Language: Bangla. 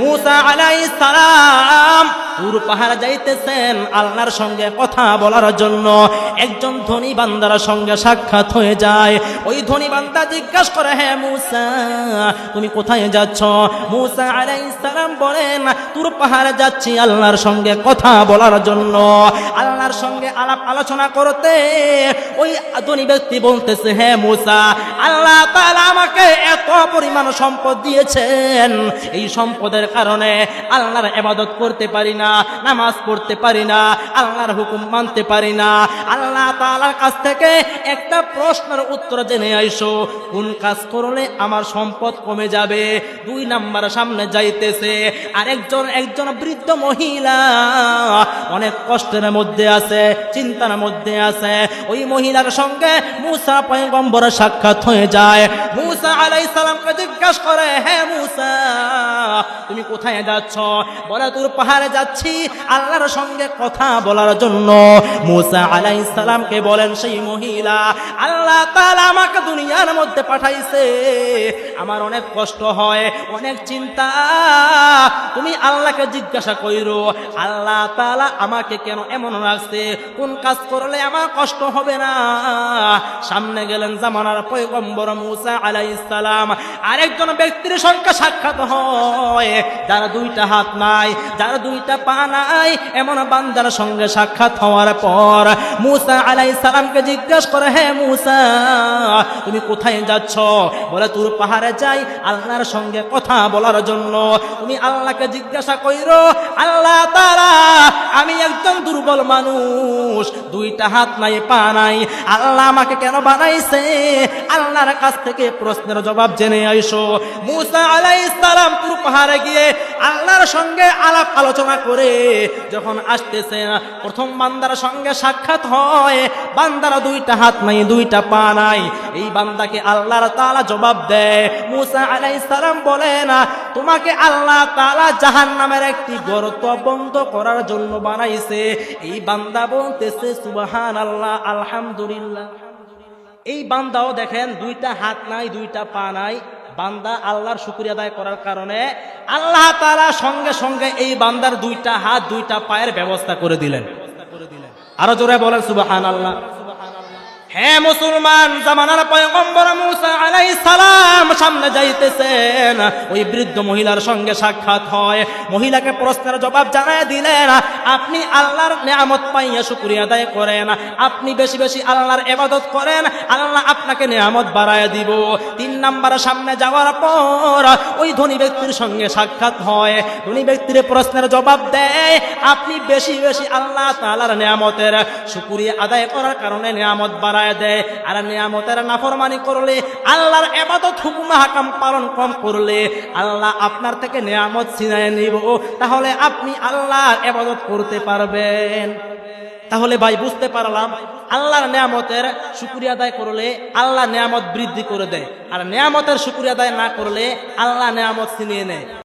মুসা আলাইহিস সালাম তুর পাহাড় যাইতেছেন আল্লাহর সঙ্গে কথা বলার জন্য। একজন ধনী বান্দার সঙ্গে সাক্ষাৎ হয়ে যায়। ওই ধনী বান্দা জিজ্ঞাসা করে হ্যাঁ মুসা, তুমি কোথায় যাচ্ছ? মুসা আলাইহিস সালাম বলেন তুর পাহাড়ে যাচ্ছি আল্লাহর সঙ্গে কথা বলার জন্য। আল্লাহর সঙ্গে আলাপ আলোচনা করতে ওই ধনী ব্যক্তি বলতেছে হ্যাঁ মুসা, আল্লাহ তাআলা আমাকে পরিমাণ সম্পদ দিয়েছেন। এই সম্পদের কারণে আল্লাহর ইবাদত করতে পারি না, নামাজ পড়তে পারি না, আল্লাহর হুকুম মানতে পারি না। আল্লাহ তাআলার কাছ থেকে একটা প্রশ্নের উত্তর জেনে আইসো, কোন কাজ করলে আমার সম্পদ কমে যাবে? দুই নাম্বার সামনে যাইতেছে, আরেকজন, একজন বৃদ্ধ মহিলা অনেক কষ্টের মধ্যে আছে, চিন্তার মধ্যে আছে। ওই মহিলার সঙ্গে মুসা পয়গম্বর সাক্ষাৎ হয়ে যায়। মুসা আলাইহিস সালামকে জিজ্ঞাসা করে হ্যাঁ মুসা তুমি কোথায় যাচ্ছ? বলে, তোর পাহাড়ে যাচ্ছি। আল্লাহর সঙ্গে কথা বলার জন্য। মুসা আলাইহিস সালামকে বলেন, সেই মহিলা, আল্লাহ তাআলা আমাকে দুনিয়ার মধ্যে পাঠাইছে। আমার অনেক কষ্ট হয়, অনেক চিন্তা। তুমি আল্লাহকে জিজ্ঞাসা কইরো, আল্লাহ তালা আমাকে কেন এমন রাখছে? কোন কাজ করলে আমার কষ্ট হবে না? সামনে গেলেন জামানার পয়গম্বর মুসা আলাইহিস সালাম আরেকজন ব্যক্তির সঙ্গে সাক্ষাৎ হয়। যার দুইটা হাত নাই, যার দুইটা পা নাই, এমন বান্দার সঙ্গে সাক্ষাৎ হওয়ার পর মুসা আলাইহিস সালামকে জিজ্ঞাসা করে, হে মুসা, তুমি কোথায় যাচ্ছ? বলে, তোর পাহাড়ে যাই, আল্লাহর সঙ্গে কথা বলার জন্য। তুমি আল্লাহকে জিজ্ঞাসা কইরো, আল্লাহ তাআলা, আমি একজন দুর্বল মানুষ, দুইটা হাত নাই, পা নাই, আল্লাহ আমাকে কেন বানাইছে? আল্লাহর কাছ থেকে প্রশ্নের জবাব জেনে আইসো। মুসা আলাইহিস সালাম পুরো পাহাড়ে গিয়ে আল্লাহর সঙ্গে আলাপ আলোচনা করে যখন আসতেছে, প্রথম বান্দার সঙ্গে সাক্ষাৎ হয়, বান্দারা দুইটা হাত নাই, দুইটা পা নাই। এই বান্দাকে আল্লাহর তাআলা জবাব দেয়, মুসা আলাইহিস সালাম বলে, না, তোমাকে আল্লাহ তাআলা জাহান্নামের একটি গর্ত বন্ধ করার জন্য বানাইছে। এই বান্দা বলতেছে, সুবহানাল্লাহ, আলহামদুলিল্লাহ। এই বান্দাও দেখেন, দুইটা হাত নাই, দুইটা পা নাই। বান্দা আল্লাহর শুক্রিয়া আদায় করার কারণে আল্লাহ তারা সঙ্গে সঙ্গে এই বান্দার দুইটা হাত, দুইটা পায়ের ব্যবস্থা করে দিলেন। আরও জোরে বলেন সুবাহান আল্লাহ হ্যাঁ মুসলমান, জামানার পয়গম্বর মুসা আলাইহিস সালাম সামনে যাইতেছেন। ওই বৃদ্ধ মহিলার সঙ্গে সাক্ষাৎ হয়। মহিলাকে প্রশ্নের জবাব জানায় দিলেন, আপনি আল্লাহর নিয়ামত পাইয়া শুকরিয়া আদায় করেন। আপনি বেশি বেশি আল্লাহর ইবাদত করেন। আল্লাহ আপনাকে নিয়ামত বাড়ায় দিব। তিন নাম্বার সামনে যাওয়ার পর ওই ধনী ব্যক্তির সঙ্গে সাক্ষাৎ হয়। ধনী ব্যক্তির প্রশ্নের জবাব দেয়, আপনি বেশি বেশি আল্লাহ তাআলার নিয়ামতের শুকরিয়া আদায় করার কারণে নিয়ামত বাড়ায় দেয়। আর নিয়ামতের নাফরমানি করলে, আল্লাহর এবাদত হুকুম হাকাম পালন কম করলে, আল্লাহ আপনার থেকে নিয়ামত ছিনায় নিব। তাহলে আপনি আল্লাহর এবাদত করতে পারবেন। তাহলে ভাই, বুঝতে পারলাম, আল্লাহর নিয়ামতের শুক্রিয়া আদায় করলে আল্লাহ নিয়ামত বৃদ্ধি করে দেয়। আর নিয়ামতের শুক্রিয়া আদায় না করলে আল্লাহ নিয়ামত ছিনিয়ে নেয়।